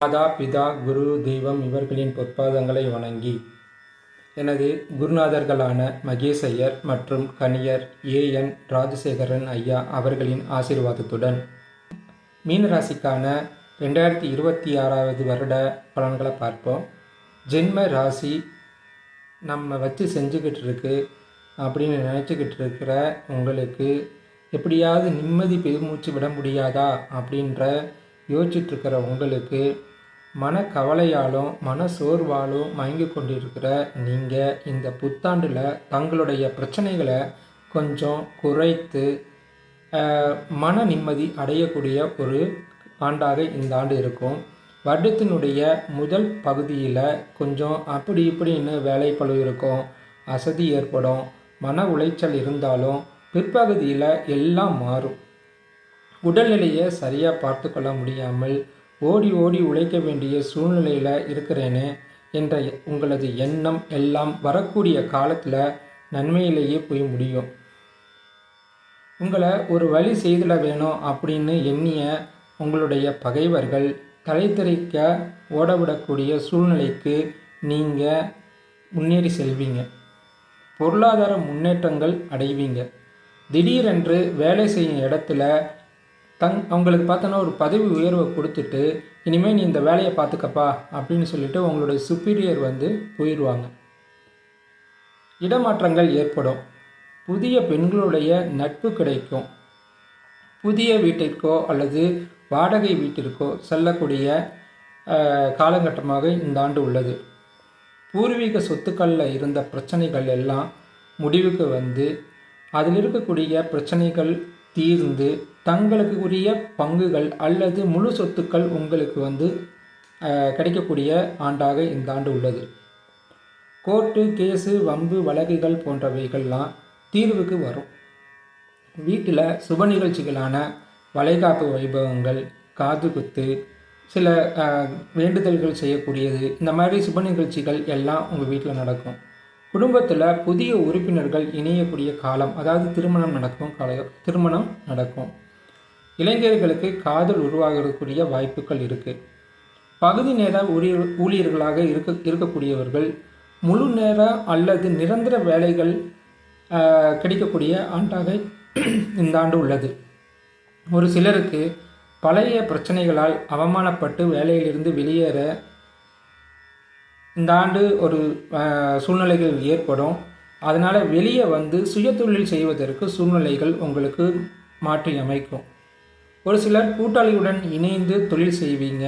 மாதா பிதா குரு தெய்வம் இவர்களின் பொற்பாதங்களை வணங்கி. எனது குருநாதர்களான மகேஷ் மற்றும் கணியர் ஏ. என். ராஜசேகரன் ஐயா அவர்களின் ஆசீர்வாதத்துடன் மீனராசிக்கான ரெண்டாயிரத்தி இருபத்தி ஆறாவது வருட பலன்களை பார்ப்போம். ஜென்ம ராசி நம்ம வச்சு செஞ்சுக்கிட்டு இருக்கு அப்படின்னு நினச்சிக்கிட்டு இருக்கிற உங்களுக்கு எப்படியாவது நிம்மதி பெருமூச்சு விட முடியாதா அப்படின்ற யோசிச்சுட்டு இருக்கிற உங்களுக்கு மன கவலையாலும் மன சோர்வாலும் மயங்கி கொண்டிருக்கிற நீங்கள் இந்த புத்தாண்டில் தங்களுடைய பிரச்சனைகளை கொஞ்சம் குறைத்து மன நிம்மதி அடையக்கூடிய ஒரு ஆண்டாக இந்த ஆண்டு இருக்கும். வருடத்தினுடைய முதல் பகுதியில் கொஞ்சம் அப்படி இப்படின்னு வேலை பளு இருக்கும் அசதி ஏற்படும் மன உளைச்சல் இருந்தாலும் பிற்பகுதியில் எல்லாம் மாறும். உடல்நிலையை சரியாக பார்த்து கொள்ள முடியாமல் ஓடி ஓடி உழைக்க வேண்டிய சூழ்நிலையில் இருக்கிறேனே என்ற உங்களது எண்ணம் எல்லாம் வரக்கூடிய காலத்தில் நன்மையிலேயே போய் முடியும். உங்களை ஒரு வழி செய்திட வேணும் அப்படின்னு எண்ணிய உங்களுடைய பகைவர்கள் தலைத்தறிக்க ஓடவிடக்கூடிய சூழ்நிலைக்கு நீங்கள் முன்னேறி செல்வீங்க. பொருளாதார முன்னேற்றங்கள் அடைவீங்க. திடீரென்று வேலை செய்யும் இடத்துல தங் அவங்களுக்கு பார்த்தோன்னா ஒரு பதவி உயர்வை கொடுத்துட்டு இனிமேல் நீ இந்த வேலையை பார்த்துக்கப்பா அப்படின்னு சொல்லிட்டு உங்களுடைய சுப்பீரியர் வந்து போயிடுவாங்க இடமாற்றங்கள் ஏற்படும். புதிய பெண்களுடைய நட்பு கிடைக்கும். புதிய வீட்டிற்கோ அல்லது வாடகை வீட்டிற்கோ செல்லக்கூடிய காலகட்டமாக இந்த ஆண்டு உள்ளது. பூர்வீக சொத்துக்களில் இருந்த பிரச்சனைகள் எல்லாம் முடிவுக்கு வந்து அதில் இருக்கக்கூடிய பிரச்சனைகள் தீர்ந்து தங்களுக்கு உரிய பங்குகள் அல்லது முழு சொத்துக்கள் உங்களுக்கு வந்து கிடைக்கக்கூடிய ஆண்டாக இந்த ஆண்டு உள்ளது. கோர்ட்டு கேஸு வம்பு வழக்குகள் போன்றவைகள்லாம் தீர்வுக்கு வரும். வீட்டில் சுப நிகழ்ச்சிகளான வளைகாப்பு வைபவங்கள் காது குத்து சில வேண்டுதல்கள் செய்யக்கூடியது இந்த மாதிரி சுப நிகழ்ச்சிகள் எல்லாம் உங்கள் வீட்டில் நடக்கும். குடும்பத்தில் புதிய உறுப்பினர்கள் இணையக்கூடிய காலம் அதாவது திருமணம் நடக்கும் கால திருமணம் நடக்கும். இளைஞர்களுக்கு காதல் உருவாகக்கூடிய வாய்ப்புகள் இருக்குது பகுதி நேர ஊழியர் ஊழியர்களாக இருக்க இருக்கக்கூடியவர்கள் முழு நேர அல்லது நிரந்தர வேலைகள் கிடைக்கக்கூடிய ஆண்டாக இந்த ஆண்டு உள்ளது. ஒரு சிலருக்கு பழைய பிரச்சனைகளால் அவமானப்பட்டு வேலையிலிருந்து வெளியேற இந்த ஆண்டு ஒரு சூழ்நிலைகள் ஏற்படும். அதனால் வெளியே வந்து சுயதொழில் செய்வதற்கு சூழ்நிலைகள் உங்களுக்கு மாற்றி அமைக்கும் ஒரு சிலர் கூட்டாளியுடன் இணைந்து தொழில் செய்வீங்க.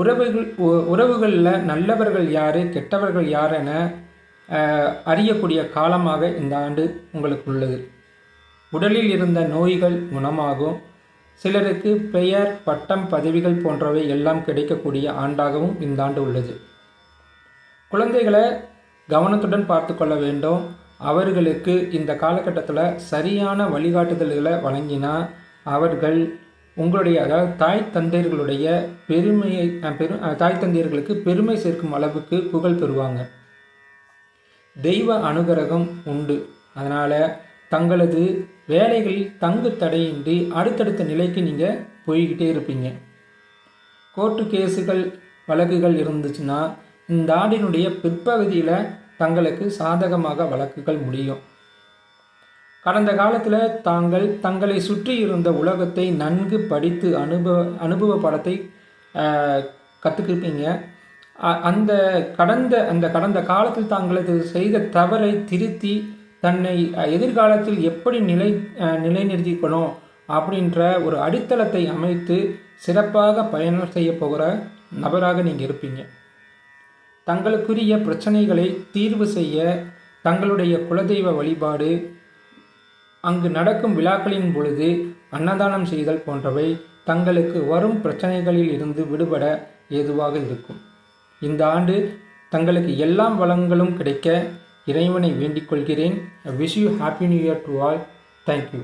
உறவுகள் உறவுகளில் நல்லவர்கள் யார் கெட்டவர்கள் யார் என அறியக்கூடிய காலமாக இந்த ஆண்டு உங்களுக்கு உள்ளது. உடலில் இருந்த நோய்கள் குணமாகும். சிலருக்கு பெயர் பட்டம் பதவிகள் போன்றவை எல்லாம் கிடைக்கக்கூடிய ஆண்டாகவும் இந்த ஆண்டு உள்ளது. குழந்தைகளை கவனத்துடன் பார்த்து கொள்ள வேண்டும். அவர்களுக்கு இந்த காலகட்டத்தில் சரியான வழிகாட்டுதல்களை வழங்கினா அவர்கள் உங்களுடைய அதாவது தாய் தந்தையர்களுடைய பெருமையை பெரு தாய் தந்தையர்களுக்கு பெருமை சேர்க்கும் அளவுக்கு புகழ் பெறுவாங்க தெய்வ அனுகிரகம் உண்டு. அதனால் தங்களது வேலைகளில் தங்கு தடையின்றி அடுத்தடுத்த நிலைக்கு நீங்கள் போய்கிட்டே இருப்பீங்க. கோர்ட்டு கேஸுகள் வழக்குகள் இருந்துச்சுன்னா இந்த ஆண்டினுடைய பிற்பகுதியில் தங்களுக்கு சாதகமாக வழக்குகள் முடியும். கடந்த காலத்தில் தாங்கள் தங்களை சுற்றி இருந்த உலகத்தை நன்கு படித்து அனுபவ அனுபவ படத்தை கற்றுக்கிருப்பீங்க அந்த கடந்த அந்த கடந்த காலத்தில் தாங்களது செய்த தவறை திருத்தி தன்னை எதிர்காலத்தில் எப்படி நிலை நிலைநிறுத்திக்கணும் அப்படின்ற ஒரு அடித்தளத்தை அமைத்து சிறப்பாக பயணம் செய்ய போகிற நபராக நீங்கள் இருப்பீங்க. தங்களுக்குரிய பிரச்சனைகளை தீர்வு செய்ய தங்களுடைய குலதெய்வ வழிபாடு அங்கு நடக்கும் விழாக்களின் பொழுது அன்னதானம் செய்தல் போன்றவை தங்களுக்கு வரும் பிரச்சனைகளில் இருந்து விடுபட ஏதுவாக இருக்கும். இந்த ஆண்டு தங்களுக்கு எல்லா வளங்களும் கிடைக்க இறைவனை வேண்டிக் கொள்கிறேன். Wish you happy new year to all thank you